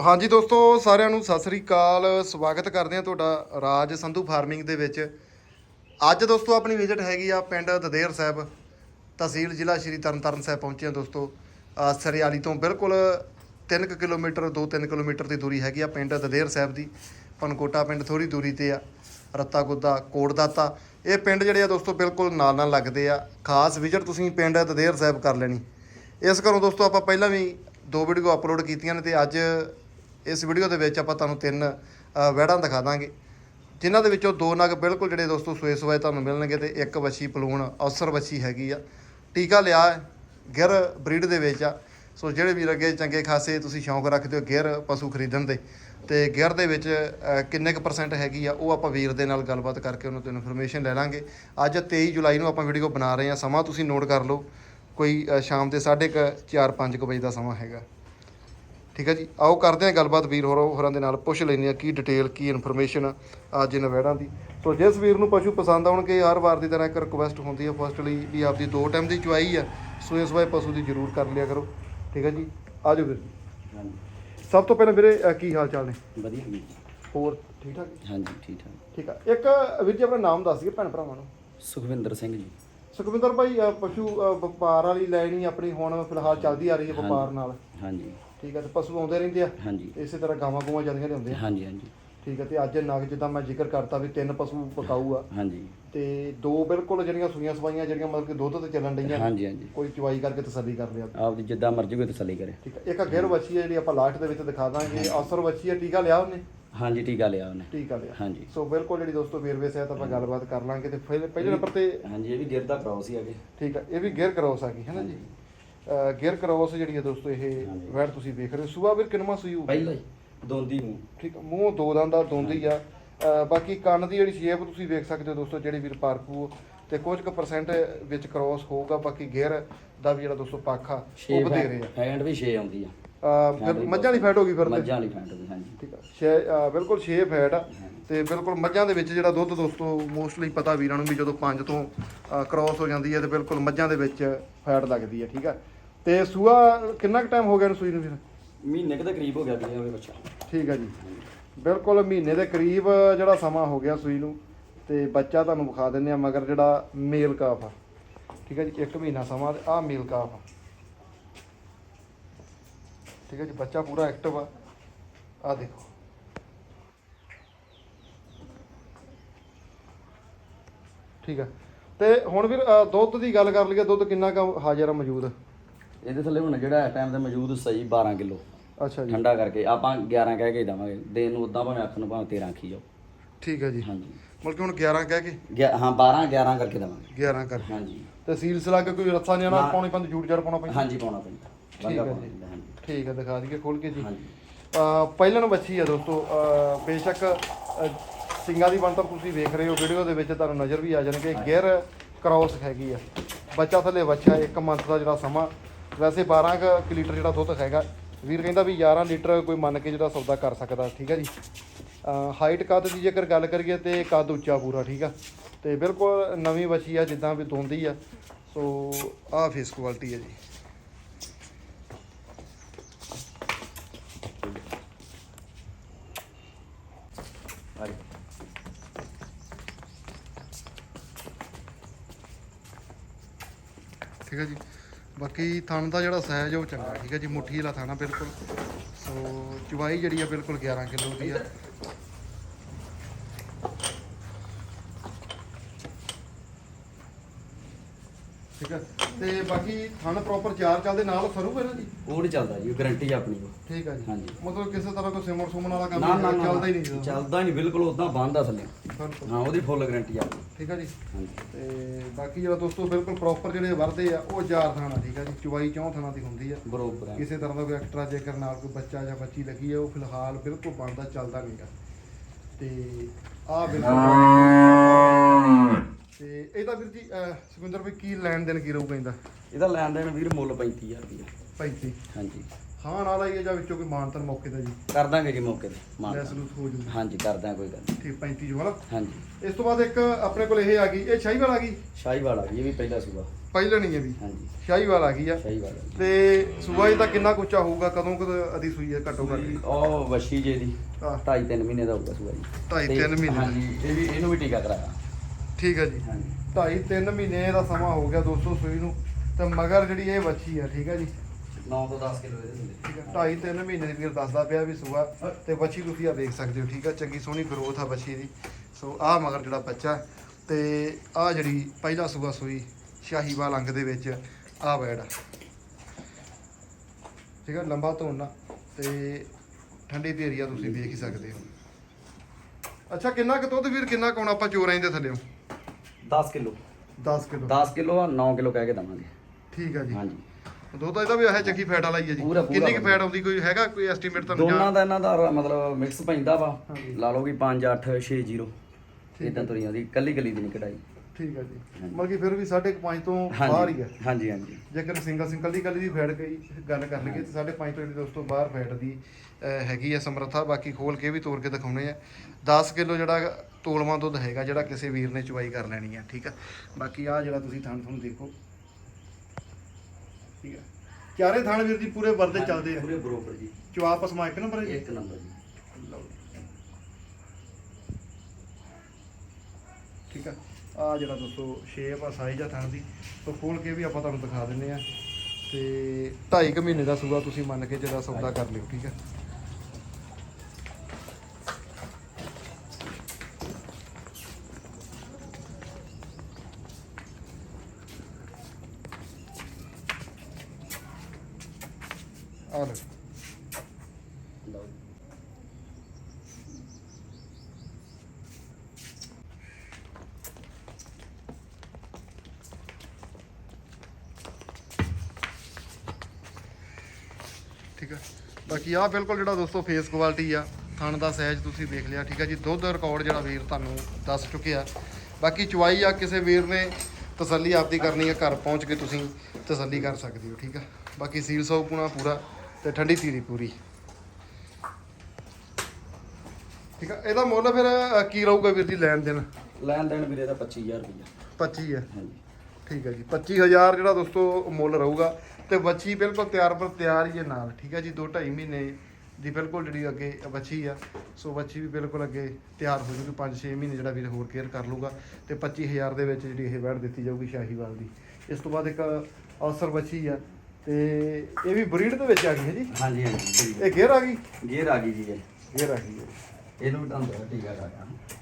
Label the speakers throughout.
Speaker 1: ਹਾਂਜੀ ਦੋਸਤੋ, ਸਾਰਿਆਂ ਨੂੰ ਸਤਿ ਸ੍ਰੀ ਅਕਾਲ। ਸਵਾਗਤ ਕਰਦੇ ਹਾਂ ਤੁਹਾਡਾ ਰਾਜ ਸੰਧੂ ਫਾਰਮਿੰਗ ਦੇ ਵਿੱਚ। ਅੱਜ ਦੋਸਤੋ, ਆਪਣੀ ਵਿਜ਼ਿਟ ਹੈਗੀ ਆ ਪਿੰਡ ਦਦੇਰ ਸਾਹਿਬ। ਤਹਿਸੀਲ ਜ਼ਿਲ੍ਹਾ ਸ਼੍ਰੀ ਤਰਨਤਾਰਨ ਸਾਹਿਬ ਪਹੁੰਚੇ ਹਾਂ ਦੋਸਤੋ। ਅਹ ਸਰਿਆਲੀ ਤੋਂ ਬਿਲਕੁਲ 3 ਕਿਲੋਮੀਟਰ 2-3 ਕਿਲੋਮੀਟਰ ਦੀ ਦੂਰੀ ਹੈਗੀ ਆ ਪਿੰਡ ਦਦੇਰ ਸਾਹਿਬ ਦੀ। ਪਨਕੋਟਾ ਪਿੰਡ ਥੋੜੀ ਦੂਰੀ ਤੇ ਆ। ਰੱਤਾ ਗੁੱਦਾ, ਕੋਟਦਾਤਾ। ਇਹ ਪਿੰਡ ਜਿਹੜੇ ਆ ਦੋਸਤੋ, ਬਿਲਕੁਲ ਨਾਲ ਨਾਲ ਲੱਗਦੇ ਆ। ਖਾਸ ਵਿਜ਼ਿਟ ਤੁਸੀਂ ਪਿੰਡ ਦਦੇਰ ਸਾਹਿਬ ਕਰ ਲੈਣੀ। ਇਸ ਘਰੋਂ ਦੋਸਤੋ, ਆਪਾਂ ਪਹਿਲਾਂ ਵੀ ਦੋ ਵੀਡੀਓ ਅਪਲੋਡ ਕੀਤੀਆਂ ਨੇ ਤੇ ਅੱਜ ਇਸ ਵੀਡੀਓ ਦੇ ਵਿੱਚ ਆਪਾਂ ਤੁਹਾਨੂੰ ਤਿੰਨ ਅ, ਵਹਿੜਾਂ ਦਿਖਾ ਦਾਂਗੇ। ਜਿਨ੍ਹਾਂ ਦੇ ਵਿੱਚੋਂ ਦੋ ਨਗ ਬਿਲਕੁਲ ਜਿਹੜੇ ਦੋਸਤੋ ਸੋਏ ਸੋਏ ਤੁਹਾਨੂੰ ਮਿਲਣਗੇ ਤੇ ਇੱਕ ਵੱਛੀ ਪਲੂਣ ਅਵਸਰ ਵੱਛੀ ਹੈਗੀ ਆ। ਟੀਕਾ ਲਿਆ ਗਿਰ ਬਰੀਡ ਦੇ ਵਿੱਚ ਆ। ਸੋ ਜਿਹੜੇ ਵੀਰ ਅੱਗੇ ਚੰਗੇ ਖਾਸੇ ਤੁਸੀਂ ਸ਼ੌਂਕ ਰੱਖਦੇ ਹੋ ਗਿਰ ਪਸ਼ੂ ਖਰੀਦਣ ਦੇ ਤੇ ਗਿਰ ਦੇ ਵਿੱਚ ਕਿੰਨੇ ਕੁ ਪਰਸੈਂਟ ਹੈਗੀ ਆ ਉਹ ਆਪਾਂ ਵੀਰ ਦੇ ਨਾਲ ਗੱਲਬਾਤ ਕਰਕੇ ਉਹਨਾਂ ਤੋਂ ਇਨਫੋਰਮੇਸ਼ਨ ਲੈ ਲਾਂਗੇ। ਅੱਜ 23 ਜੁਲਾਈ ਨੂੰ ਆਪਾਂ ਵੀਡੀਓ ਬਣਾ ਰਹੇ ਹਾਂ। ਸਮਾਂ ਤੁਸੀਂ ਨੋਟ ਕਰ ਲਓ। ਕੋਈ ਸ਼ਾਮ ਦੇ 4:30 5 ਵਜੇ ਦਾ ਸਮਾਂ ਹੈਗਾ। ਠੀਕ ਹੈ ਜੀ। ਆਓ ਕਰਦੇ ਹਾਂ ਗੱਲਬਾਤ। ਵੀਰ ਹੋਰਾਂ ਹੋਰਾਂ ਦੇ ਨਾਲ ਪੁੱਛ ਲੈਂਦੇ ਹਾਂ ਕੀ ਡਿਟੇਲ ਕੀ ਇਨਫੋਰਮੇਸ਼ਨ ਅੱਜ ਨਵੈੜਾਂ ਦੀ। ਸੋ ਜਿਸ ਵੀਰ ਨੂੰ ਪਸ਼ੂ ਪਸੰਦ ਆਉਣਗੇ ਹਰ ਵਾਰ ਦੀ ਤਰ੍ਹਾਂ ਇੱਕ ਰਿਕੁਐਸਟ ਹੁੰਦੀ ਹੈ ਫਸਟਲੀ ਵੀ ਆਪਦੀ ਦੋ ਟਾਈਮ ਦੀ ਚੁਆਈ ਆ। ਸੋ ਇਸ ਵਾਰ ਪਸ਼ੂ ਦੀ ਜ਼ਰੂਰ ਕਰ ਲਿਆ ਕਰੋ। ਠੀਕ ਹੈ ਜੀ। ਆਜੋ ਵੀਰ। ਜੀ।
Speaker 2: ਹਾਂਜੀ।
Speaker 1: ਸਭ ਤੋਂ ਪਹਿਲਾਂ ਵੀਰੇ ਅ, ਕੀ ਹਾਲ ਚਾਲ ਨੇ?
Speaker 2: ਵਧੀਆ ਜੀ।
Speaker 1: ਹੋਰ ਠੀਕ ਠਾਕ?
Speaker 2: ਹਾਂਜੀ ਠੀਕ ਠਾਕ।
Speaker 1: ਠੀਕ ਆ। ਇੱਕ ਵੀਰ ਜੀ ਆਪਣਾ ਨਾਮ ਦੱਸ ਦਿਓ ਭੈਣ ਭਰਾਵਾਂ ਨੂੰ।
Speaker 2: ਸੁਖਵਿੰਦਰ ਸਿੰਘ ਜੀ।
Speaker 1: ਸੁਖਵਿੰਦਰ ਭਾਈ ਅ, ਪਸ਼ੂ ਅ, ਵਪਾਰ ਵਾਲੀ ਲਾਈਨ ਹੀ ਆਪਣੀ ਹੁਣ ਫਿਲਹਾਲ ਚੱਲਦੀ ਆ ਰਹੀ ਹੈ ਵਪਾਰ ਨਾਲ।
Speaker 2: ਹਾਂਜੀ।
Speaker 1: ਠੀਕ ਹੈ ਤੇ ਪਸ਼ੂ ਆਉਂਦੇ ਰਹਿੰਦੇ ਆ।
Speaker 2: ਹਾਂਜੀ।
Speaker 1: ਇਸੇ ਤਰ੍ਹਾਂ ਗਾਵਾਂ ਗੂਆਂ ਜਾਂਦੀਆਂ ਲਿਆਉਂਦੇ ਆ
Speaker 2: ਹਾਂਜੀ ਹਾਂਜੀ।
Speaker 1: ਠੀਕ ਹੈ ਤੇ ਅੱਜ ਨਗ ਜਿੱਦਾਂ ਮੈਂ ਜ਼ਿਕਰ ਕਰਤਾ ਵੀ ਤਿੰਨ ਪਸ਼ੂ ਪਕਾਊ ਆ।
Speaker 2: ਹਾਂਜੀ।
Speaker 1: ਤੇ ਦੋ ਬਿਲਕੁਲ ਜਿਹੜੀਆਂ ਸੂਈਆਂ ਸਵਾਈਆਂ ਜਿਹੜੀਆਂ ਮਤਲਬ ਕਿ ਦੁੱਧ ਤੇ ਚੱਲਣ ਡਈਆਂ ਨੇ।
Speaker 2: ਹਾਂਜੀ ਹਾਂਜੀ।
Speaker 1: ਕੋਈ ਚਵਾਈ ਕਰਕੇ ਤਸੱਲੀ ਕਰ ਲਿਆ।
Speaker 2: ਆਪਦੀ ਜਿੱਦਾਂ ਮਰਜ਼ੀ ਕੋਈ ਤਸੱਲੀ ਕਰੇ।
Speaker 1: ਠੀਕ ਹੈ ਇੱਕ ਗਿਰ ਵੱਛੀ ਹੈ ਜਿਹੜੀ ਆਪਾਂ ਲਾਸਟ ਦੇ ਵਿੱਚ ਦਿਖਾ ਦਾਂਗੇ। ਅਸਰ ਵੱਛੀ ਹੈ ਟੀਕਾ ਲਿਆ ਉਹਨੇ?
Speaker 2: ਹਾਂਜੀ ਟੀਕਾ ਲਿਆ ਉਹਨੇ।
Speaker 1: ਟੀਕਾ ਲਿਆ।
Speaker 2: ਹਾਂਜੀ।
Speaker 1: ਸੋ ਬਿਲਕੁਲ ਜਿਹੜੀ ਦੋਸਤੋ ਵੇਰਵੇ ਸਹਿਤ ਆਪਾਂ ਗੱਲਬਾਤ ਕਰ ਲਾਂਗੇ ਤੇ ਪਹਿਲੇ ਪਹਿਲੇ ਨੰਬਰ ਤੇ
Speaker 2: ਹਾਂਜੀ ਇਹ ਵੀ ਗਿਰਦਾ ਕ੍ਰਾਸ ਹੀ ਅਗੇ।
Speaker 1: ਠੀਕ ਹੈ ਇਹ ਵੀ ਗੇਅਰ ਕ੍ਰੋਸ ਆ ਗਈ ਹੈ ਨਾ ਜੀ? ਗੇਅਰ ਕ੍ਰੋਸ ਜਿਹੜੀ ਹੈ ਦੋਸਤੋ ਇਹ
Speaker 2: ਹਾਂਜੀ।
Speaker 1: ਤੁਸੀਂ ਵੇਖ ਰਹੇ ਹੋ। ਸੂਆ ਵੀਰ ਕਿੰਨਵਾਂ ਸੂਈ ਹੋਊ
Speaker 2: ਪਹਿਲਾਂ ਹੀ ਦੋਂਦੀ ਨੂੰ
Speaker 1: ਠੀਕ ਆ, ਮੂੰਹ ਦੋ ਦੰਦ ਦਾ ਦੋਂਦੀ ਆ। ਬਾਕੀ ਕੰਨ ਦੀ ਜਿਹੜੀ ਸ਼ੇਪ ਤੁਸੀਂ ਵੇਖ ਸਕਦੇ ਹੋ ਦੋਸਤੋ ਜਿਹੜੀ ਵੀਰ ਪਾਰਕੂ ਤੇ ਕੁਝ ਕੁ ਪਰਸੈਂਟ ਵਿੱਚ ਕ੍ਰੋਸ ਹੋਊਗਾ ਬਾਕੀ ਗੇਅਰ ਦਾ ਵੀ ਜਿਹੜਾ ਦੋਸਤੋ ਪਾਖਾ ਉਹ ਵਧੇਰੇ ਆ।
Speaker 2: ਹੈਂਡ ਵੀ 6 ਆਉਂਦੀ ਆ।
Speaker 1: ਫਿਰ ਮੱਝਾਂ ਦੀ ਫੈਟ ਹੋ ਗਈ ਫਿਰ ਤੇ?
Speaker 2: ਮੱਝਾਂ ਵਾਲੀ ਫੈਂਟ ਵੀ ਹਾਂਜੀ।
Speaker 1: ਠੀਕ ਆ। ਛੇ ਬਿਲਕੁਲ 6 ਫੈਟ ਆ। ਤੇ ਬਿਲਕੁਲ ਮੱਝਾਂ ਦੇ ਵਿੱਚ ਜਿਹੜਾ ਦੁੱਧ ਦੋਸਤੋ ਮੋਸਟਲੀ ਪਤਾ ਵੀਰਾਂ ਨੂੰ ਵੀ ਜਦੋਂ 5 ਤੋਂ ਕ੍ਰੋਸ ਹੋ ਜਾਂਦੀ ਹੈ ਤੇ ਬਿਲਕੁਲ ਮੱਝਾਂ ਦੇ ਵਿੱਚ ਫੈਟ ਲੱਗਦੀ ਹੈ ਠੀਕ ਆ। ਤੇ ਸੂਆ ਕਿੰਨਾ ਕੁ ਟਾਈਮ ਹੋ ਗਿਆ ਇਹਨੂੰ ਸੂਈ ਨੂੰ ਵੀਰ
Speaker 2: ਮਹੀਨੇ ਕੁ ਦੇ ਕਰੀਬ ਹੋ ਗਿਆ ਵੀ ਇਹ ਬੱਚਾ
Speaker 1: ਠੀਕ ਆ ਜੀ। ਬਿਲਕੁਲ ਮਹੀਨੇ ਦੇ ਕਰੀਬ ਜਿਹੜਾ ਸਮਾਂ ਹੋ ਗਿਆ ਸੂਈ ਨੂੰ ਤੇ ਬੱਚਾ ਤੁਹਾਨੂੰ ਵਿਖਾ ਦਿੰਦੇ ਆ ਮਗਰ ਜਿਹੜਾ ਮੇਲ ਕਾਫ ਆ। ਠੀਕ ਹੈ ਜੀ ਇੱਕ ਮਹੀਨਾ ਸਮਾਂ ਤੇ ਆਹ ਮੇਲ ਕਾਫ ਆ। ਠੀਕ ਹੈ ਜੀ ਬੱਚਾ ਪੂਰਾ ਐਕਟਿਵ ਆ। ਆ ਦੇਖੋ। ਠੀਕ ਆ। ਤੇ ਹੁਣ ਵੀਰ ਦੁੱਧ ਦੀ ਗੱਲ ਕਰ ਲਈਏ ਦੁੱਧ ਕਿੰਨਾ ਕੁ ਹਾਜ਼ਰ ਆ ਮੌਜੂਦ?
Speaker 2: ਇਹਦੇ ਥੱਲੇ ਹੁਣ ਜਿਹੜਾ ਟਾਈਮ ਤੇ ਮੌਜੂਦ ਸਹੀ 12 ਕਿਲੋ।
Speaker 1: ਅੱਛਾ ਜੀ।
Speaker 2: ਠੰਡਾ ਕਰਕੇ ਆਪਾਂ 11 ਕਹਿ ਕੇ ਦੇਵਾਂਗੇ। ਦੇਣ ਨੂੰ ਉਦਾਂ ਭਾਵੇਂ ਅੱਖ ਨੂੰ ਭਾਵੇਂ 13 ਆਖੀ ਜਾਓ।
Speaker 1: ਠੀਕ ਹੈ ਜੀ।
Speaker 2: ਹਾਂਜੀ।
Speaker 1: ਮਤਲਬ ਕਿ ਹੁਣ 11 ਕਹਿ ਕੇ?
Speaker 2: ਗਿਆ- ਹਾਂ 12 11 ਕਰਕੇ ਦੇਵਾਂਗੇ।
Speaker 1: 11 ਕਰ
Speaker 2: ਹਾਂਜੀ।
Speaker 1: ਤੇ ਸੀਲ ਸਲਾ ਕੇ ਕੋਈ ਰੱਸਾ ਨਹੀਂ ਆਣਾ। ਪਾਉਣੀ ਪੰਦ ਜੂੜ ਜੜ ਪਾਉਣਾ ਪੈਂਦਾ?
Speaker 2: ਹਾਂਜੀ ਪਾਉਣਾ ਪੈਂਦਾ।
Speaker 1: ਠੀਕ
Speaker 2: ਬੰਦਾ
Speaker 1: ਹੈ
Speaker 2: ਪਾਉਣਾ। ਪੈਂਦਾ ਹਾਂਜੀ।
Speaker 1: ਠੀਕ ਹੈ ਦਿਖਾ ਦਈਏ ਖੋਲ ਕੇ ਜੀ।
Speaker 2: ਹਾਂਜੀ।
Speaker 1: ਅ, ਪਹਿਲਣ ਵੱਛੀ ਆ ਦੋਸਤੋ ਬੇਸ਼ੱਕ ਅ, ਸਿੰਗਾਂ ਦੀ ਬਣਤਰ ਤੁਸੀਂ ਵੇਖ ਰਹੇ ਹੋ ਵੀਡੀਓ ਦੇ ਵਿੱਚ ਤੁਹਾਨੂੰ ਨਜ਼ਰ ਵੀ ਆ ਜਾਣਗੇ। ਗਿਰ ਕ੍ਰਾਸ ਹੈਗੀ ਆ। ਬੱਚਾ ਥੱਲੇ ਬੱਚਾ ਇੱਕ ਮੰਥ ਦਾ ਜਿਹੜਾ ਸਮਾਂ। ਵੈਸੇ 12 ਕੁ ਲੀਟਰ ਜਿਹੜਾ ਦੁੱਧ ਹੈਗਾ, ਵੀਰ ਕਹਿੰਦਾ ਵੀ 11 ਲੀਟਰ ਕੋਈ ਮੰਨ ਕੇ ਜਿਹੜਾ ਸੌਦਾ ਕਰ ਸਕਦਾ, ਠੀਕ ਹੈ ਜੀ। ਹਾਈਟ ਕੱਦ ਦੀ ਜੇਕਰ ਗੱਲ ਕਰੀਏ ਤੇ ਕੱਦ ਉੱਚਾ ਪੂਰਾ, ਠੀਕ ਆ। ਤੇ ਬਿਲਕੁਲ ਨਵੀਂ ਵੱਛੀ ਆ ਜਿੱਦਾਂ ਵੀ ਦੋਂਦੀ ਆ। ਸੋ ਆਹ ਫੇਸ ਕੁਆਲਿਟੀ ਹੈ ਜੀ
Speaker 2: ਹਾਂਜੀ
Speaker 1: ਠੀਕ ਹੈ ਜੀ ਬਾਕੀ ਥਣ ਦਾ ਜਿਹੜਾ ਸਾਈਜ਼ ਉਹ ਚੰਗਾ ਠੀਕ ਹੈ ਜੀ ਮੁੱਠੀ ਵਾਲਾ ਥਾਣਾ ਬਿਲਕੁਲ। ਸੋ ਚਵਾਈ ਜਿਹੜੀ ਆ ਬਿਲਕੁਲ 11 ਕਿਲੋ ਦੀ ਆ। ਠੀਕ ਹੈ ਤੇ ਬਾਕੀ ਥਣ ਪ੍ਰੋਪਰ ਚਾਰ ਚੱਲਦੇ ਨਾਲ ਸਰੂਗਾ ਨਾ ਜੀ?
Speaker 2: ਉਹ ਨਹੀਂ ਚੱਲਦਾ ਜੀ ਗਾਰੰਟੀ ਆਪਣੀ
Speaker 1: ਠੀਕ ਹੈ ਜੀ।
Speaker 2: ਹਾਂਜੀ।
Speaker 1: ਮਤਲਬ ਕਿਸੇ ਤਰ੍ਹਾਂ ਕੋਈ ਸਿਮਰ ਸੁਮਨ ਵਾਲਾ ਕੰਮ ਚੱਲਦਾ ਹੀ ਨਹੀਂ
Speaker 2: ਚੱਲਦਾ ਹੀ ਨਹੀਂ ਬਿਲਕੁਲ ਉਦਾਂ ਬੰਦ ਆ ਥੱਲੇ।
Speaker 1: ਬਿਲਕੁਲ।
Speaker 2: ਹਾਂ ਉਹਦੀ ਫੁੱਲ ਗਾਰੰਟੀ ਆਪਣੀ
Speaker 1: ਠੀਕ ਹੈ ਜੀ? ਤੇ ਬਾਕੀ ਜਿਹੜਾ ਦੋਸਤੋ ਬਿਲਕੁਲ ਪ੍ਰੋਪਰ ਜਿਹੜੇ ਵਰਦੇ ਆ ਉਹ ਚਾਰ ਥਾਣਾ ਠੀਕ ਹੈ ਜੀ? ਚਵਾਈ ਚੌਂ ਥਾਣਾ ਦੀ ਹੁੰਦੀ ਆ।
Speaker 2: ਬਰੋਬਰ ਹੈ
Speaker 1: ਕਿਸੇ ਤਰ੍ਹਾਂ ਦਾ ਕੋਈ ਐਕਸਟਰਾ ਜੇਕਰ ਨਾਲ ਕੋਈ ਬੱਚਾ ਜਾਂ ਬੱਚੀ ਲੱਗੀ ਹੈ ਉਹ ਫਿਲਹਾਲ ਬਿਲਕੁਲ ਬਣਦਾ ਚੱਲਦਾ ਨਹੀਂਗਾ ਤੇ ਆਹ ਬਿਲਕੁਲ ਤੇ ਇਹਦਾ ਵੀਰ ਜੀ ਅਹ, ਸੁਖਵਿੰਦਰ ਵੀ ਕੀ ਲੈਣ ਦੇਣ ਕੀ ਰਹੂਗਾ ਇਹਦਾ
Speaker 2: ਇਹਦਾ ਲੈਣ ਦੇਣ ਵੀਰ ਮੁੱਲ 35000 ਰੁਪਇਆ
Speaker 1: 35
Speaker 2: ਹਾਂਜੀ।
Speaker 1: ਹੀ ਹੈ ਜਾਂ ਵਿੱਚੋਂ ਕੋਈ ਮਾਨਤਨ ਮੌਕੇ ਦਾ ਜੀ?
Speaker 2: ਕਰ ਦਾਂਗੇ ਜੀ ਮੌਕੇ ਤੇ
Speaker 1: ਲੈਸ ਲੂਸ ਹੋ ਜੂ
Speaker 2: ਹਾਂਜੀ ਕਰ ਦਾਂ ਕੋਈ ਗੱਲ ਨੀ।
Speaker 1: ਠੀਕ 35 ਜੋ ਵਾਲਾ
Speaker 2: ਹਾਂਜੀ।
Speaker 1: ਇਸ ਤੋਂ ਬਾਅਦ ਇੱਕ ਆਪਣੇ ਕੋਲ ਇਹ ਆ ਗਈ ਇਹ ਸ਼ਾਹੀਵਾਲ ਆ ਗਈ?
Speaker 2: ਸ਼ਾਹੀ ਵਾਲਾ ਇਹ ਵੀ ਪਹਿਲਾ ਸੂਆ
Speaker 1: ਪਹਿਲਾਂ ਨਹੀਂ ਹੈ ਵੀ।
Speaker 2: ਹਾਂਜੀ।
Speaker 1: ਸ਼ਾਹੀਵਾਲ ਆ ਗਈ ਆ।
Speaker 2: ਸ਼ਾਹੀ ਵਾਲਾ
Speaker 1: ਤੇ ਸੂਆ ਇਹਦਾ ਕਿੰਨਾ ਕੁ ਉੱਚਾ ਹੋਊਗਾ ਕਦੋਂ ਕਦ ਅਦੀ ਸੂਈ ਹੈ ਘੱਟੋ ਘੱਟ?
Speaker 2: ਉਹ ਵਸ਼ੀ ਜੇ ਦੀ।
Speaker 1: ਹਾਂ।
Speaker 2: ਢਾਈ ਤਿੰਨ ਮਹੀਨੇ ਦਾ ਹੋਊਗਾ ਸੂਆ ਜੀ।
Speaker 1: ਢਾਈ
Speaker 2: ਤੇ-
Speaker 1: ਤਿੰਨ ਮਹੀਨੇ।
Speaker 2: ਹਾਂਜੀ ਇਹ ਵੀ ਇਹਨੂੰ ਵੀ ਟੀਕਾ ਕਰਾਇਆ
Speaker 1: ਠੀਕ ਹੈ ਜੀ।
Speaker 2: ਹਾਂਜੀ।
Speaker 1: ਢਾਈ ਤਿੰਨ ਮਹੀਨੇ ਦਾ ਸਮਾਂ ਹੋ ਗਿਆ ਦੋਸਤੋ ਸੂਈ ਨੂੰ। ਤੇ ਮਗਰ ਜਿਹੜੀ ਇਹ ਵੱਛੀ ਆ ਠੀਕ ਹੈ ਜੀ।
Speaker 2: 9 ਤੋਂ 10 ਕਿਲੋ ਇਹਦੇ ਹੁੰਦੇ
Speaker 1: ਠੀਕ ਹੈ ਢਾਈ ਤਿੰਨ ਮਹੀਨੇ ਦੀ ਵੀਰ ਦੱਸਦਾ ਪਿਆ ਵੀ ਸੂਆ ਤੇ ਬੱਚੀ ਤੁਸੀਂ ਆ ਵੇਖ ਸਕਦੇ ਹੋ ਠੀਕ ਹੈ ਚੰਗੀ ਸੋਹਣੀ ਗਰੋਥ ਆ ਬੱਚੀ ਦੀ। ਸੋ ਆਹ ਮਗਰ ਜਿਹੜਾ ਬੱਚਾ ਤੇ ਆਹ ਜਿਹੜੀ ਪਹਿਲਾ ਸੂਆ ਸੂਈ ਸ਼ਾਹੀਵਾਲ ਅੰਗ ਦੇ ਵਿੱਚ ਆਹ ਬੈੜ ਆ। ਠੀਕ ਹੈ ਲੰਬਾ ਧੋਣਾ ਤੇ ਠੰਡੀ ਢੇਰੀਆ ਤੁਸੀਂ ਵੇਖ ਹੀ ਸਕਦੇ ਹੋ। ਅੱਛਾ ਕਿੰਨਾ ਕੁ ਦੁੱਧ ਵੀਰ ਕਿੰਨਾ ਕੋਣ ਆਪਾਂ ਚੋਰਾਂ ਦੇ ਥੱਲੇੋਂ
Speaker 2: 10 ਕਿਲੋ।
Speaker 1: 10 ਕਿਲੋ।
Speaker 2: 10 ਕਿਲੋ 9 ਕਿਲੋ ਕਹਿ ਕੇ ਦਵਾਂਗੇ।
Speaker 1: ਠੀਕ ਹੈ ਜੀ।
Speaker 2: ਹਾਂਜੀ।
Speaker 1: ਦੁੱਧ ਇਹਦਾ ਵੀ ਇਹ ਚੰਗੀ ਫੈਟ ਵਾਲਾ ਹੀ ਹੈ ਜੀ।
Speaker 2: ਪੂਰਾ- ਪੂਰਾ
Speaker 1: ਕਿੰਨੀ ਕੁ। ਫੈਟ ਆਉਂਦੀ ਕੋਈ ਹੈਗਾ ਕੋਈ ਐਸਟੀਮੇਟ ਤੁਹਾਨੂੰ
Speaker 2: ਦੋਨਾਂ ਦਾ ਇਹਨਾਂ ਦਾ ਮਤਲਬ ਮਿਕਸ ਪੈਂਦਾ ਵਾ। ਲਾ ਲਓ ਕਿ 5 8 6 0
Speaker 1: ਠੀਕ
Speaker 2: ਇਦਾਂ ਤੁਰੀਆਂ ਦੀ ਕੱਲੀ ਕੱਲੀ ਦੀ ਨਹੀਂ ਕਢਾਈ।
Speaker 1: ਠੀਕ ਹੈ ਜੀ। ਮਤਲਬ ਕਿ ਫਿਰ ਵੀ 5.5 ਤੋਂ ਬਾਹਰ ਹੀ ਹੈ।
Speaker 2: ਹਾਂਜੀ ਹਾਂਜੀ।
Speaker 1: ਜੇਕਰ ਸਿੰਗਲ ਸਿੰਗਲ ਦੀ ਗੱਲ ਦੀ ਫੈਟ ਕਈ ਗੱਲ ਕਰ ਲਈਏ ਤੇ 5.5 ਤੋਂ ਜਿਹੜੀ ਦੋਸਤੋ ਬਾਹਰ ਫੈਟ ਦੀ ਅਹ, ਹੈਗੀ ਹੈ ਸਮਰੱਥਾ ਬਾਕੀ ਖੋਲ ਕੇ ਵੀ ਤੋੜ ਕੇ ਦਿਖਾਉਣੇ ਆ। 10 ਕਿਲੋ ਜਿਹੜਾ ਤੋਲਵਾਂ ਦੁੱਧ ਹੈਗਾ ਜਿਹੜਾ ਕਿਸੇ ਵੀਰ ਨੇ ਚੁਆਈ ਕਰ ਲੈਣੀ ਹੈ ਠੀਕ ਹੈ ਬਾਕੀ ਆ ਜਿਹੜਾ ਤੁਸੀਂ ਥਣ ਤੁਹਾਨੂੰ ਦੇਖੋ। ਠੀਕ ਹੈ। ਚਾਰੇ ਥਣ ਵੀਰ ਜੀ ਪੂਰੇ ਵਰਦੇ ਚੱਲਦੇ ਆ।
Speaker 2: ਪੂਰੇ ਬਰੋਬਰ ਜੀ।
Speaker 1: ਚਵਾ ਪਸਮਾ ਇੱਕ ਨੰਬਰ ਹੈ ਜੀ?
Speaker 2: ਇੱਕ ਨੰਬਰ ਜੀ।
Speaker 1: ਲਓ ਜੀ। ਠੀਕ ਆ। ਆ ਜਿਹੜਾ ਦੋਸਤੋ ਸ਼ੇਪ ਆ ਸਾਈਜ਼ ਆ ਥਣ ਦੀ ਸੋ ਖੋਲ ਕੇ ਵੀ ਆਪਾਂ ਤੁਹਾਨੂੰ ਦਿਖਾ ਦਿੰਨੇ ਆ। ਤੇ 2.5 ਕੁ ਮਹੀਨੇ ਦਾ ਸੂਆ ਤੁਸੀਂ ਮੰਨ ਕੇ ਜਿਹੜਾ ਸੌਦਾ ਕਰ ਲਿਓ ਠੀਕ ਆ। ਆ ਲਓ
Speaker 2: ਲਓ
Speaker 1: ਠੀਕ ਆ। ਬਾਕੀ ਆ ਬਿਲਕੁਲ ਜਿਹੜਾ ਦੋਸਤੋ ਫੇਸ ਕੁਆਲਿਟੀ ਆ, ਥਣ ਦਾ ਸਹਿਜ ਤੁਸੀਂ ਦੇਖ ਲਿਆ, ਠੀਕ ਆ ਜੀ। ਦੁੱਧ ਰਿਕਾਰਡ ਜਿਹੜਾ ਵੀਰ ਤੁਹਾਨੂੰ ਦੱਸ ਚੁੱਕਿਆ ਬਾਕੀ ਚੁਆਈ ਆ, ਕਿਸੇ ਵੀਰ ਨੇ ਤਸੱਲੀ ਆਪਦੀ ਕਰਨੀ ਆ, ਘਰ ਪਹੁੰਚ ਕੇ ਤੁਸੀਂ ਤਸੱਲੀ ਕਰ ਸਕਦੇ ਹੋ, ਠੀਕ ਆ। ਬਾਕੀ ਸੀਲ ਸੌ ਪੁਣਾ ਪੂਰਾ ਤੇ ਠੰਡੀ ਧੀਰੀ ਪੂਰੀ। ਠੀਕ ਆ ਇਹਦਾ ਮੁੱਲ ਫਿਰ ਅ, ਕੀ ਰਹੂਗਾ ਵੀਰ ਜੀ ਲੈਣ ਦੇਣ?
Speaker 2: ਲੈਣ ਦੇਣ ਵੀਰੇ ਦਾ 25000 ਰੁਪਇਆ
Speaker 1: 25 ਹੈ
Speaker 2: ਹਾਂਜੀ।
Speaker 1: ਠੀਕ ਹੈ ਜੀ 25000 ਜਿਹੜਾ ਦੋਸਤੋ ਮੁੱਲ ਰਹੂਗਾ ਤੇ ਬੱਚੀ ਬਿਲਕੁਲ ਤਿਆਰ ਪਰ ਤਿਆਰ ਹੀ ਹੈ ਨਾਲ। ਠੀਕ ਹੈ ਜੀ 2 2.5 ਮਹੀਨੇ ਦੀ ਬਿਲਕੁਲ ਜਿਹੜੀ ਅੱਗੇ ਬੱਚੀ ਆ ਸੋ ਬੱਚੀ ਵੀ ਬਿਲਕੁਲ ਅੱਗੇ ਤਿਆਰ ਹੋ ਜੂਗੀ 5-6 ਮਹੀਨੇ ਜਿਹੜਾ ਵੀਰ ਹੋਰ ਕੇਅਰ ਕਰ ਲੂਗਾ ਤੇ 25000 ਦੇ ਵਿੱਚ ਜਿਹੜੀ ਇਹ ਵੈਟ ਦਿੱਤੀ ਜਾਊਗੀ ਸ਼ਾਹੀਵਾਲ ਦੀ। ਇਸ ਤੋਂ ਬਾਅਦ ਇੱਕ ਅਵਸਰ ਬੱਚੀ ਆ ਤੇ ਇਹ ਵੀ ਬਰੀਡ ਦੇ ਵਿੱਚ ਆ ਗਈ ਹੈ ਜੀ?
Speaker 2: ਹਾਂਜੀ ਹਾਂਜੀ
Speaker 1: ਇਹ ਗੇਅਰ ਆ ਗਈ?
Speaker 2: ਗੇਰ ਆ ਗਈ ਜੀ ਇਹ।
Speaker 1: ਗੇਅਰ ਆ ਗਈ ਹੈ।
Speaker 2: ਇਹਨੂੰ ਵੀ ਤੁਹਾਨੂੰ ਦੱਸਿਆ ਟੀਕਾ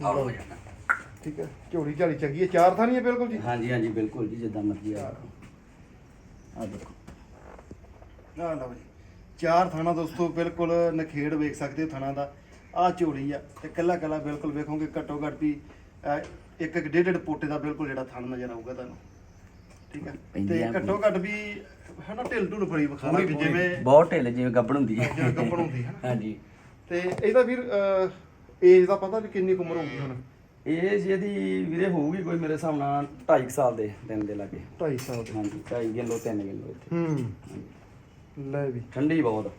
Speaker 2: ਆਹ ਹੋ। ਜਾਣਾ।
Speaker 1: ਠੀਕ ਹੈ ਝੋਲੀ ਝਾਲੀ ਚੰਗੀ ਹੈ। ਚਾਰ ਥਾਣੀ ਹੈ ਬਿਲਕੁਲ ਜੀ?
Speaker 2: ਹਾਂਜੀ ਹਾਂਜੀ ਬਿਲਕੁਲ ਜੀ ਜਿੱਦਾਂ ਮਰਜ਼ੀ ਆ ਆ ਦੇਖੋ।
Speaker 1: ਨਾ ਲਓ ਜੀ ਚਾਰ ਥਾਣਾ ਦੋਸਤੋ ਬਿਲਕੁਲ ਨਖੇੜ ਵੇਖ ਸਕਦੇ ਹੋ ਥਾਣਾ ਦਾ। ਆ ਝੋਲੀ ਆ ਤੇ ਕੱਲਾ ਕੱਲਾ ਬਿਲਕੁਲ ਵੇਖੋਗੇ ਘੱਟੋ ਘੱਟ ਵੀ ਅਹ, ਇੱਕ ਇੱਕ ਡੇਢ ਡੇਢ ਪੋਟੇ ਦਾ ਬਿਲਕੁਲ ਜਿਹੜਾ ਥਣ ਨਜ਼ਰ ਆਊਗਾ ਤੁਹਾਨੂੰ। ਠੀਕ
Speaker 2: ਪੈਂਦੀ
Speaker 1: ਤੇ
Speaker 2: ਆ
Speaker 1: ਘੱਟੋ ਘੱਟ ਵੀ ਹਨਾ ਢਿੱਲ ਢੁੱਲ ਬੜੀ ਵਿਖਾਣਾ ਵੀ ਜਿਵੇਂ
Speaker 2: ਬਹੁਤ ਢਿੱਲ ਜਿਵੇਂ ਗੱਬਣ ਹੁੰਦੀ ਹੈ।
Speaker 1: ਜਿਵੇਂ ਗੱਭਣ ਹੁੰਦੀ ਹੈ।
Speaker 2: ਹਾਂਜੀ।
Speaker 1: ਤੇ ਇਹਦਾ ਵੀਰ ਏਜ ਦਾ ਪਤਾ ਵੀ ਕਿੰਨੀ ਉਮਰ ਹੋਊਗੀ ਹੁਣ?
Speaker 2: ਇਹ ਜਿਹਦੀ ਵੀਰੇ ਹੋਊਗੀ ਕੋਈ ਮੇਰੇ ਹਿਸਾਬ ਨਾਲ 2.5 ਸਾਲ ਦੇ ਦਿਨ ਦੇ ਲਾਗੇ।
Speaker 1: 2.5 ਸਾਲ ਦੇ।
Speaker 2: ਹਾਂਜੀ 2.5 ਕਿਲੋ 3 ਕਿਲੋ ਇੱਥੇ।
Speaker 1: ਹੂੰ। ਲੈ ਵੀ।
Speaker 2: ਠੰਡੀ ਬਹੁਤ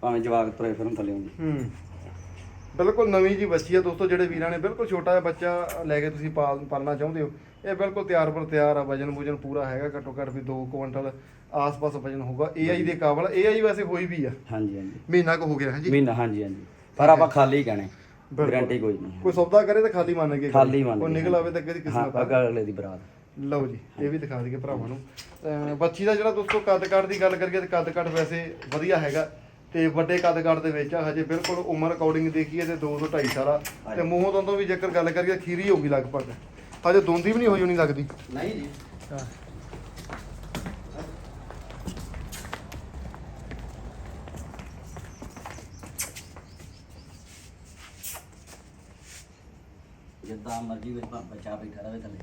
Speaker 2: ਭਾਵੇਂ ਜਵਾਕ ਤੁਰੇ ਫਿਰਨ ਥੱਲੇ ਹੁੰਦੀ
Speaker 1: ਹੂੰ। ਬਿਲਕੁਲ ਨਵੀਂ ਜੀ ਬੱਚੀ ਆ ਦੋਸਤੋ ਜਿਹੜੇ ਵੀਰਾਂ ਨੇ ਬਿਲਕੁਲ ਛੋਟਾ ਜਿਹਾ ਬੱਚਾ ਲੈ ਕੇ ਤੁਸੀਂ ਪਾਲ ਪਾਲਣਾ ਚਾਹੁੰਦੇ ਹੋ। ਇਹ ਬਿਲਕੁਲ ਤਿਆਰ ਪਰ ਤਿਆਰ ਆ ਵਜਨ ਵੁਜਨ ਪੂਰਾ ਹੈਗਾ ਘੱਟੋ ਘੱਟ ਵੀ 2 ਕੁਇੰਟਲ ਆਸ-ਪਾਸ ਵਜਨ ਹੋਊਗਾ AI ਦੇ ਕਾਬਲ AI ਵੈਸੇ ਹੋਈ ਵੀ ਆ।
Speaker 2: ਹਾਂਜੀ ਹਾਂਜੀ।
Speaker 1: ਮਹੀਨਾ ਕੁ ਹੋ ਗਿਆ ਹੈ ਜੀ
Speaker 2: ਮਹੀਨਾ ਹਾਂਜੀ ਹਾਂਜੀ। ਪਰ ਆਪਾਂ ਖਾਲੀ ਕਹਿਣੇ
Speaker 1: ਬਿਲਕੁਲ।
Speaker 2: ਗਾਰੰਟੀ ਕੋਈ ਨਹੀਂ
Speaker 1: ਕੋਈ ਸੌਦਾ ਕਰੇ ਤਾਂ ਖਾਲੀ ਮੰਨ ਕੇ।
Speaker 2: ਖਾਲੀ ਮੰਨ
Speaker 1: ਕੋਈ। ਨਿਕਲ ਆਵੇ ਤਾਂ ਅੱਗੇ ਦੀ
Speaker 2: ਹਾਂ
Speaker 1: ਕਿਸਮਤ ਆ
Speaker 2: ਅਗਲੇ ਦੀ ਬਰਾਤ।
Speaker 1: ਲਓ ਜੀ ਇਹ ਵੀ ਦਿਖਾ ਦਈਏ ਭਰਾਵਾਂ ਨੂੰ। ਅਹ ਬੱਚੀ ਦਾ ਜਿਹੜਾ ਦੋਸਤੋ ਕੱਦ ਕੱਦ ਦੀ ਗੱਲ ਕਰੀਏ ਤੇ ਕੱਦ ਕੱਦ ਵੈਸੇ ਵਧੀਆ ਹੈਗਾ। ਤੇ ਵੱਡੇ ਕੱਦ ਕੱਦ ਦੇ ਵਿੱਚ ਆ ਹਜੇ ਬਿਲਕੁਲ ਉਮਰ ਅਕੋਰਡਿੰਗ ਦੇਖੀਏ ਤੇ 2 ਤੋਂ 2.5 ਸਾਲਾ ਤੇ ਮੂੰਹ ਤੋਂ ਤੋਂ ਵੀ ਜੇਕਰ ਗੱਲ ਕਰੀਏ ਖੀਰੀ ਹੋਊਗੀ ਲਗਭਗ। ਹਜੇ ਦੋਂਦੀ ਵੀ ਨਹੀਂ ਹੋਈ ਹੋਣੀ ਲੱਗਦੀ।
Speaker 2: ਨਹੀਂ ਜੀ। ਜਿੱਦਾਂ ਮਰਜ਼ੀ ਵਿੱਚ ਭਾਵੇਂ ਬੱਚਾ ਬੈਠਾ ਰਹੇ ਥੱਲੇ।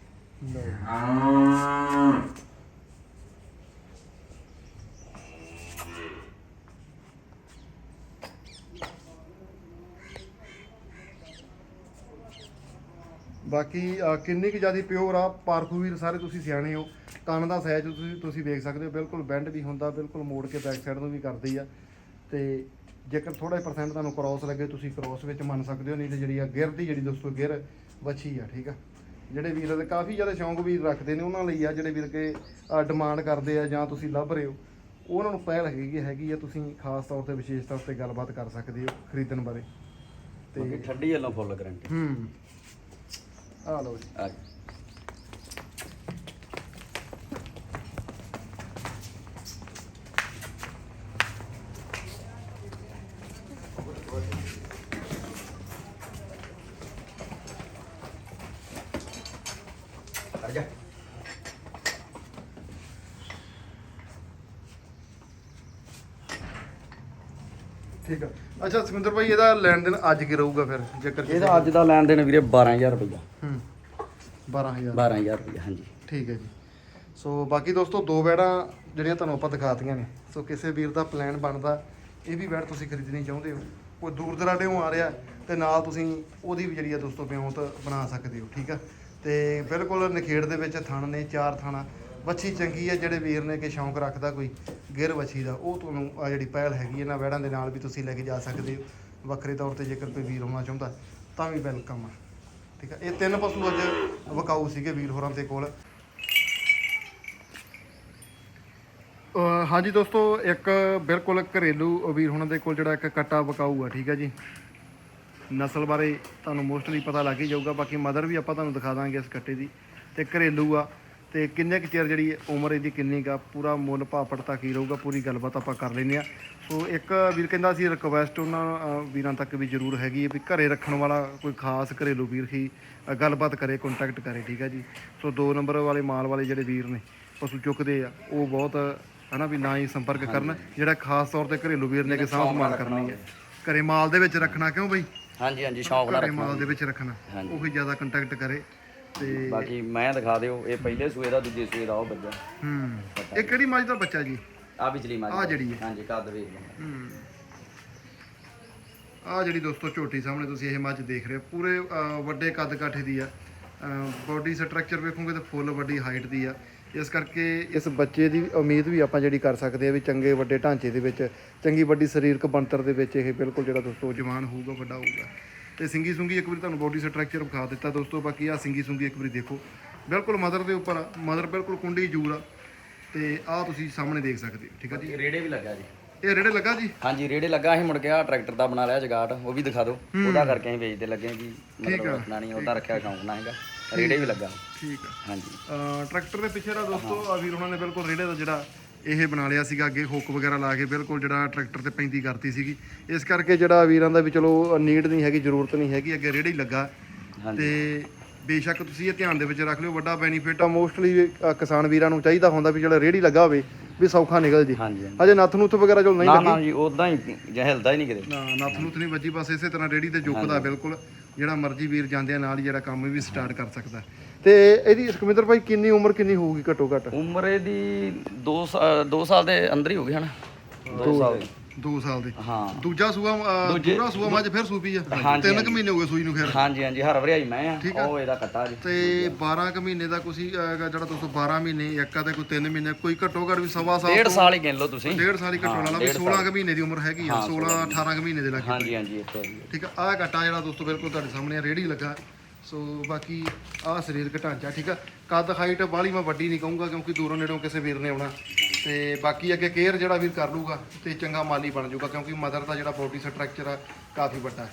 Speaker 1: ਬਾਕੀ ਅਹ, ਕਿੰਨੀ ਕੁ ਜਿਆਦੀ ਪਿਓਰ ਆ ਪਾਰਖੂ ਵੀਰ ਸਾਰੇ ਤੁਸੀਂ ਸਿਆਣੇ ਹੋ। ਕੰਨ ਦਾ ਸਾਈਜ਼ ਤੁਸੀਂ ਤੁਸੀਂ ਵੇਖ ਸਕਦੇ ਹੋ ਬਿਲਕੁਲ ਬੈਂਡ ਵੀ ਹੁੰਦਾ ਬਿਲਕੁਲ ਮੋੜ ਕੇ ਬੈਕ ਸਾਈਡ ਨੂੰ ਵੀ ਕਰਦੀ ਆ। ਤੇ ਜੇਕਰ ਥੋੜਾ ਪਰਸੈਂਟ ਤੁਹਾਨੂੰ ਕ੍ਰਾਸ ਲੱਗੇ ਤੁਸੀਂ ਕ੍ਰਾਸ ਵਿੱਚ ਮੰਨ ਸਕਦੇ ਹੋ ਨਹੀਂ ਤੇ ਜਿਹੜੀ ਆ ਗਿਰ ਦੀ ਜਿਹੜੀ ਦੋਸਤੋ ਗਿਰ ਵੱਛੀ ਆ ਠੀਕ ਆ। ਜਿਹੜੇ ਵੀਰ ਦੇ ਕਾਫੀ ਜ਼ਿਆਦਾ ਸ਼ੌਂਕ ਵੀਰ ਰੱਖਦੇ ਨੇ ਉਹਨਾਂ ਲਈ ਆ ਜਿਹੜੇ ਵੀਰ ਕੇ ਡਿਮਾਂਡ ਕਰਦੇ ਆ ਜਾਂ ਤੁਸੀਂ ਲੱਭ ਰਹੇ ਹੋ ਉਹਨਾਂ ਨੂੰ ਪਹਿਲ ਹੈਗੀ ਹੈਗੀ ਆ ਤੁਸੀਂ ਖਾਸ ਤੌਰ ਤੇ ਵਿਸ਼ੇਸ਼ ਤੌਰ ਤੇ ਗੱਲਬਾਤ ਕਰ ਸਕਦੇ ਹੋ ਖਰੀਦਣ ਬਾਰੇ। ਤੇ
Speaker 2: ਠੱਡੀ ਵੱਲੋਂ ਫੁੱਲ ਗਰੰਟੀ
Speaker 1: ਹੂੰ। ਆ ਲਓ ਜੀ।
Speaker 2: ਆ
Speaker 1: ਠੀਕ ਆ। ਅੱਛਾ ਸੁਖਿੰਦਰ ਭਾਈ ਇਹਦਾ ਲੈਣ ਦੇਣ ਅੱਜ ਕੀ ਰਹੂਗਾ ਫਿਰ? ਜੇਕਰ ਕਿਸੇ-
Speaker 2: ਇਹਦਾ ਅੱਜ ਦਾ ਲੈਣ ਦੇਣ ਵੀਰੇ 12000 ਰੁਪਇਆ
Speaker 1: ਹੂੰ 12000
Speaker 2: 12000 ਰੁਪਇਆ ਹਾਂਜੀ।
Speaker 1: ਠੀਕ ਹੈ ਜੀ। ਸੋ ਬਾਕੀ ਦੋਸਤੋ ਦੋ ਬੈੜਾਂ ਜਿਹੜੀਆਂ ਤੁਹਾਨੂੰ ਆਪਾਂ ਦਿਖਾਤੀਆਂ ਨੇ। ਸੋ ਕਿਸੇ ਵੀਰ ਦਾ ਪਲਾਨ ਬਣਦਾ ਇਹ ਵੀ ਬੈੜ ਤੁਸੀਂ ਖਰੀਦਣੀ ਚਾਹੁੰਦੇ ਹੋ। ਕੋਈ ਦੂਰ ਦਰਾਡੇੋਂ ਆ ਰਿਹਾ ਤੇ ਨਾਲ ਤੁਸੀਂ ਉਹਦੀ ਵੀ ਜਿਹੜੀ ਆ ਦੋਸਤੋ ਵਿਉਂਤ ਬਣਾ ਸਕਦੇ ਹੋ ਠੀਕ ਆ। ਤੇ ਬਿਲਕੁਲ ਨਖੇੜ ਦੇ ਵਿੱਚ ਥਣ ਨੇ ਚਾਰ ਥਾਣਾ। ਵੱਛੀ ਚੰਗੀ ਹੈ ਜਿਹੜੇ ਵੀਰ ਨੇ ਕਿ ਸ਼ੌਂਕ ਰੱਖਦਾ ਕੋਈ ਗਿਰ ਵੱਛੀ ਦਾ, ਉਹ ਤੁਹਾਨੂੰ ਆ ਜਿਹੜੀ ਪਹਿਲ ਹੈਗੀ ਇਹਨਾਂ ਬੈੜਾਂ ਦੇ ਨਾਲ ਵੀ ਤੁਸੀਂ ਲੈ ਕੇ ਜਾ ਸਕਦੇ ਹੋ। ਵੱਖਰੇ ਤੌਰ ਤੇ ਜੇਕਰ ਕੋਈ ਵੀਰ ਹੋਣਾ ਚਾਹੁੰਦਾ, ਤਾਂ ਵੀ ਵੈਲਕਮ ਆ। ਠੀਕ ਆ? ਇਹ ਤਿੰਨ ਪਸ਼ੂ ਅੱਜ ਵਕਾਊ ਸੀਗੇ ਵੀਰ ਹੋਰਾਂ ਦੇ ਕੋਲ। ਹਾਂਜੀ ਦੋਸਤੋ, ਇੱਕ ਬਿਲਕੁਲ ਘਰੇਲੂ ਵੀਰ ਹੁਣਾਂ ਦੇ ਕੋਲ ਜਿਹੜਾ ਇੱਕ ਕੱਟਾ ਵਕਾਊ ਆ, ਠੀਕ ਹੈ ਜੀ। ਨਸਲ ਬਾਰੇ ਤੁਹਾਨੂੰ ਮੋਸਟਲੀ ਪਤਾ ਲੱਗ ਹੀ ਜਾਊਗਾ, ਬਾਕੀ ਮਦਰ ਵੀ ਆਪਾਂ ਤੁਹਾਨੂੰ ਦਿਖਾ ਦਾਂਗੇ ਇਸ ਕੱਟੇ ਦੀ। ਤੇ ਘਰੇਲੂ ਆ। ਤੇ ਕਿੰਨੇ ਕੁ ਚਿਰ ਜਿਹੜੀ ਉਮਰ ਇਹਦੀ ਕਿੰਨੀ ਕਾ ਪੂਰਾ ਮੁੱਲ ਭਾਅ ਪੜਤਾ ਕੀ ਰਹੂਗਾ? ਪੂਰੀ ਗੱਲਬਾਤ ਆਪਾਂ ਕਰ ਲੈਂਦੇ ਆ ਸੋ ਇੱਕ ਵੀਰ ਕਹਿੰਦਾ ਸੀ ਰਿਕਵੈਸਟ ਉਹਨਾਂ ਵੀਰਾਂ ਤੱਕ ਵੀ ਜ਼ਰੂਰ ਹੈਗੀ ਹੈ ਵੀ ਘਰੇ ਰੱਖਣ ਵਾਲਾ ਕੋਈ ਖਾਸ ਘਰੇਲੂ ਵੀਰ ਹੀ ਗੱਲਬਾਤ ਕਰੇ ਕੰਟੈਕਟ ਕਰੇ ਠੀਕ ਹੈ ਜੀ? ਸੋ ਦੋ ਨੰਬਰ ਵਾਲੇ ਮਾਲ ਵਾਲੇ ਜਿਹੜੇ ਵੀਰ ਨੇ ਪਸ਼ੂ ਚੁੱਕਦੇ ਆ ਉਹ ਬਹੁਤ ਹਨਾ ਵੀ ਨਾ ਹੀ ਸੰਪਰਕ ਕਰਨ ਜਿਹੜਾ ਖਾਸ ਤੌਰ ਤੇ ਘਰੇਲੂ ਵੀਰ ਨੇ ਕਿ ਸਾਂਭ ਸੰਭਾਲ ਕਰਨੀ ਹੈ। ਘਰੇ ਮਾਲ ਦੇ ਵਿੱਚ ਰੱਖਣਾ ਕਿਉਂ ਬਈ?
Speaker 2: ਹਾਂਜੀ ਹਾਂਜੀ ਸ਼ੌਂਕ ਨਾਲ
Speaker 1: ਘਰੇ
Speaker 2: ਰੱਖਣਾ
Speaker 1: ਮਾਲ ਦੇ ਵਿੱਚ ਰੱਖਣਾ। ਉਹੀ ਜ਼ਿਆਦਾ ਕੰਟੈਕਟ ਕਰੇ। ਤੇ
Speaker 2: ਬਾਕੀ ਮੈਂ ਦਿਖਾ ਦਿਓ ਇਹ ਪਹਿਲੇ ਸੂਏ ਦਾ ਦੂਜੇ ਸੂਏ ਦਾ ਉਹ ਬੱਜਾ
Speaker 1: ਹੂੰ। ਇਹ ਕਿਹੜੀ ਮੱਝ ਦਾ ਬੱਚਾ ਜੀ?
Speaker 2: ਆ ਵਿਚਲੀ ਮਾਜ
Speaker 1: ਆਹ ਜਿਹੜੀ ਹੈ।
Speaker 2: ਹਾਂਜੀ ਕੱਦ ਵੇਖ ਲਓ।
Speaker 1: ਹੂੰ। ਆ ਜਿਹੜੀ ਦੋਸਤੋ ਝੋਟੀ ਸਾਹਮਣੇ ਤੁਸੀਂ ਇਹ ਮੱਝ ਦੇਖ ਰਹੇ ਹੋ। ਪੂਰੇ ਅਹ, ਵੱਡੇ ਕੱਦ ਕਾਠੇ ਦੀ ਆ। ਬਾਡੀ ਸਟਰਕਚਰ ਵੇਖੋਗੇ ਤਾਂ ਫੁੱਲ ਵੱਡੀ ਹਾਈਟ ਦੀ ਆ। ਇਸ ਕਰਕੇ ਇਸ ਬੱਚੇ ਦੀ ਉਮੀਦ ਵੀ ਆਪਾਂ ਜਿਹੜੀ ਕਰ ਸਕਦੇ ਆ ਵੀ ਚੰਗੇ ਵੱਡੇ ਢਾਂਚੇ ਦੇ ਵਿੱਚ ਚੰਗੀ ਵੱਡੀ ਸਰੀਰਕ ਬਣਤਰ ਦੇ ਵਿੱਚ ਇਹ ਬਿਲਕੁਲ ਜਿਹੜਾ ਦੋਸਤੋ ਜਵਾਨ ਹੋਊਗਾ ਵੱਡਾ ਹੋਊਗਾ। ਤੇ ਸਿੰਗੀ ਸੁੰਗੀ ਇੱਕ ਵਾਰੀ ਤੁਹਾਨੂੰ ਬਾਡੀ ਸਟਰਕਚਰ ਵਿਖਾ ਦਿੱਤਾ ਦੋਸਤੋ ਬਾਕੀ ਆ ਸਿੰਗੀ ਸੁੰਗੀ ਇੱਕ ਵਾਰੀ ਦੇਖੋ। ਬਿਲਕੁਲ ਮਦਰ ਦੇ ਉੱਪਰ ਮਦਰ ਬਿਲਕੁਲ ਕੁੰਡੀ ਜੂਰ ਆ ਤੇ ਆ ਤੁਸੀਂ ਸਾਹਮਣੇ ਦੇਖ ਸਕਦੇ ਹੋ ਠੀਕ ਆ ਜੀ?
Speaker 2: ਰੇੜੇ ਵੀ ਲੱਗਾ ਜੀ।
Speaker 1: ਇਹ ਰੇੜੇ ਲੱਗਾ ਜੀ?
Speaker 2: ਹਾਂਜੀ ਰੇੜੇ ਲੱਗਾ ਅਸੀਂ ਮੁੜ ਗਿਆ ਟਰੈਕਟਰ ਦਾ ਬਣਾ ਲਿਆ ਜਗਾਟ ਉਹ ਵੀ ਦਿਖਾ ਦਿਓ। ਉਹਦਾ ਕਰਕੇ ਅਸੀਂ ਵੇਚਦੇ ਲੱਗੇ ਕਿ ਮਤਲਬ ਰੱਖਣਾ ਨਹੀਂ ਉਹਦਾ ਰੱਖਿਆ ਸ਼ੌਂਕ ਨਾ ਹੈਗਾ। ਰੇੜੇ ਵੀ ਲੱਗਾ।
Speaker 1: ਠੀਕ ਆ।
Speaker 2: ਹਾਂਜੀ।
Speaker 1: ਟਰੈਕਟਰ ਦੇ ਪਿੱਛੇ ਦਾ ਦੋਸਤੋ ਆ ਵੀਰ ਉਹਨਾਂ ਨੇ ਬਿਲਕੁਲ ਰੇੜੇ ਦਾ ਜਿਹੜਾ ਇਹ ਬਣਾ ਲਿਆ ਸੀਗਾ ਅੱਗੇ ਹੁੱਕ ਵਗੈਰਾ ਲਾ ਕੇ ਬਿਲਕੁਲ ਜਿਹੜਾ ਟਰੈਕਟਰ ਤੇ ਪੈਂਦੀ ਕਰਤੀ ਸੀਗੀ। ਇਸ ਕਰਕੇ ਜਿਹੜਾ ਵੀਰਾਂ ਦਾ ਵੀ ਚਲੋ ਨੀਡ ਨਹੀਂ ਹੈਗੀ ਜ਼ਰੂਰਤ ਨਹੀਂ ਹੈਗੀ ਅੱਗੇ ਰੇੜੇ ਹੀ ਲੱਗਾ ਤੇ ਬੇਸ਼ੱਕ ਤੁਸੀਂ ਇਹ ਧਿਆਨ ਦੇ ਵਿੱਚ ਰੱਖ ਲਿਓ ਵੱਡਾ ਬੈਨੀਫਿਟ ਆ। ਮੋਸਟਲੀ ਕਿਸਾਨ ਵੀਰਾਂ ਨੂੰ ਚਾਹੀਦਾ ਹੁੰਦਾ ਵੀ ਜਿਹੜਾ ਰੇੜੀ ਲੱਗਾ ਹੋਵੇ ਵੀ ਸੌਖਾ ਨਿਕਲ ਜੇ।
Speaker 2: ਹਾਂਜੀ
Speaker 1: ਨੱਥ ਨੁੱਥ ਵਗੈਰਾ ਚਲ ਨਹੀਂ
Speaker 2: ਨਾ
Speaker 1: ਲੱਗੀ।
Speaker 2: ਨਾ ਜੀ ਉਦਾਂ ਹੀ ਜੇ ਹਿਲਦਾ ਹੀ ਨਹੀਂ ਕਿਤੇ।
Speaker 1: ਨਾ ਨੱਥ ਨੁੱਥ ਨਹੀਂ ਵੱਜੀ ਬਸ ਇਸੇ ਤਰ੍ਹਾਂ ਰੇੜੀ ਤੇ ਜੁਕਦਾ ਬਿਲਕੁਲ। ਜਿਹੜਾ ਮਰਜ਼ੀ ਵੀਰ ਜਾਂਦੇ ਨਾਲ ਹੀ ਜਿਹੜਾ ਕੰਮ ਵੀ ਸਟਾਰਟ ਕਰ ਸਕਦਾ। ਤੇ ਇਹਦੀ ਸੁਖਮਿੰਦਰ ਭਾਈ ਕਿੰਨੀ ਉਮਰ ਕਿੰਨੀ ਹੋਊਗੀ ਘੱਟੋ ਘੱਟ?
Speaker 2: ਉਮਰ ਇਹਦੀ 2 2 ਸਾਲ ਦੇ ਅੰਦਰ ਹੀ ਹੋ ਗਈ ਹਨ? 2 ਸਾਲ ਦੀ।
Speaker 1: 2 ਸਾਲ ਦੀ।
Speaker 2: ਹਾਂ।
Speaker 1: ਦੂਜਾ ਸੂਆ ਦੂਰਾ ਸੂਆ ਮੱਝ ਫਿਰ ਸੂਪੀ ਆ?
Speaker 2: ਹਾਂਜੀ,
Speaker 1: ਤਿੰਨ ਕੁ ਮਹੀਨੇ ਹੋ ਗਏ ਸੂਈ ਨੂੰ ਖੈਰ
Speaker 2: ਹਾਂਜੀ ਹਾਂਜੀ ਹਰ ਵਰਿਆਈ ਮੈਂ ਆ। ਉਹ ਇਹਦਾ ਕੱਟਾ ਜੀ।
Speaker 1: ਤੇ 12 ਕੁ ਮਹੀਨੇ ਦਾ ਕੁਸੀ ਜਿਹੜਾ ਦੋਸਤੋ 12 ਮਹੀਨੇ ਇੱਕ ਆ ਤੇ ਕੋਈ 3 ਮਹੀਨੇ ਕੋਈ ਘੱਟੋ ਘੱਟ ਵੀ ਸਵਾ ਸਾਲ
Speaker 2: ਡੇਢ ਸਾਲ ਹੀ ਗਿਣ ਲਓ ਤੁਸੀਂ।
Speaker 1: ਡੇਢ ਸਾਲ ਹੀ ਘੱਟੋ ਲਾ ਵੀ 16 ਕੁ ਮਹੀਨੇ ਦੀ ਉਮਰ ਹੈਗੀ ਆ 16 18 ਕੁ ਮਹੀਨੇ ਦੇ ਲੱਗੇ।
Speaker 2: ਹਾਂਜੀ ਹਾਂਜੀ ਇੱਥੇ ਹੈ।
Speaker 1: ਠੀਕ ਆ ਆਹ ਘਟਾ ਜਿਹੜਾ ਦੋਸਤੋ ਬਿਲਕੁਲ ਤੁਹਾਡੇ ਸਾਹਮਣੇ ਆ ਰੇੜੀ ਲੱਗਾ। ਸੋ ਬਾਕੀ ਆਹ ਸਰੀਰਕ ਢਾਂਚਾ, ਠੀਕ ਆ? ਕੱਦ ਹਾਈਟ ਬਾਹਲੀ ਮੈਂ ਵੱਡੀ ਨਹੀਂ ਕਹੂੰਗਾ ਕਿਉਂਕਿ ਦੂਰੋਂ ਨੇੜੋਂ ਕਿਸੇ ਵੀਰ ਨੇ ਆਉਣਾ। ਤੇ ਬਾਕੀ ਅੱਗੇ ਕੇਅਰ ਜਿਹੜਾ ਵੀਰ ਕਰ ਲੂਗਾ ਤੇ ਚੰਗਾ ਮਾਲੀ ਬਣ ਜਾਊਗਾ ਕਿਉਂਕਿ ਮਦਰ ਦਾ ਜਿਹੜਾ ਬੋਡੀ ਸਟਰਕਚਰ ਆ ਕਾਫੀ ਵੱਡਾ। ਹੈ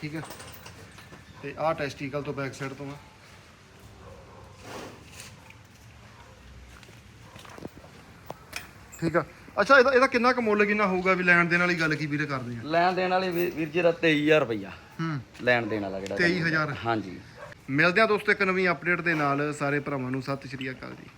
Speaker 1: ਠੀਕ ਹੈ ਤੇ ਆਹ ਟੈਸਟੀਕਲ ਤੋਂ ਬੈਕ ਸਾਈਡ ਤੋਂ ਆ। ਠੀਕ ਆ? ਅੱਛਾ, ਇਹਦਾ ਇਹਦਾ ਕਿੰਨਾ ਕੁ ਮੁੱਲ ਕਿੰਨਾ ਹੋਊਗਾ ਵੀ ਲੈਣ ਦੇਣ ਵਾਲੀ ਗੱਲ ਕੀ ਵੀਰੇ ਕਰਦੇ ਆ?
Speaker 2: ਲੈਣ ਦੇਣ ਵਾਲੇ ਵੀਰ ਵੀਰ ਜੀ ਦਾ 23000 ਰੁਪਈਆ।
Speaker 1: ਹੂੰ
Speaker 2: ਲੈਣ ਦੇਣ ਵਾਲਾ ਜਿਹੜਾ
Speaker 1: 23000
Speaker 2: ਹਾਂਜੀ।
Speaker 1: ਮਿਲਦੇ ਆ ਦੋਸਤੋ ਇੱਕ ਨਵੀਂ ਅਪਡੇਟ ਦੇ ਨਾਲ। ਸਾਰੇ ਭਰਾਵਾਂ ਨੂੰ ਸਤਿ ਸ਼੍ਰੀ ਅਕਾਲ ਜੀ।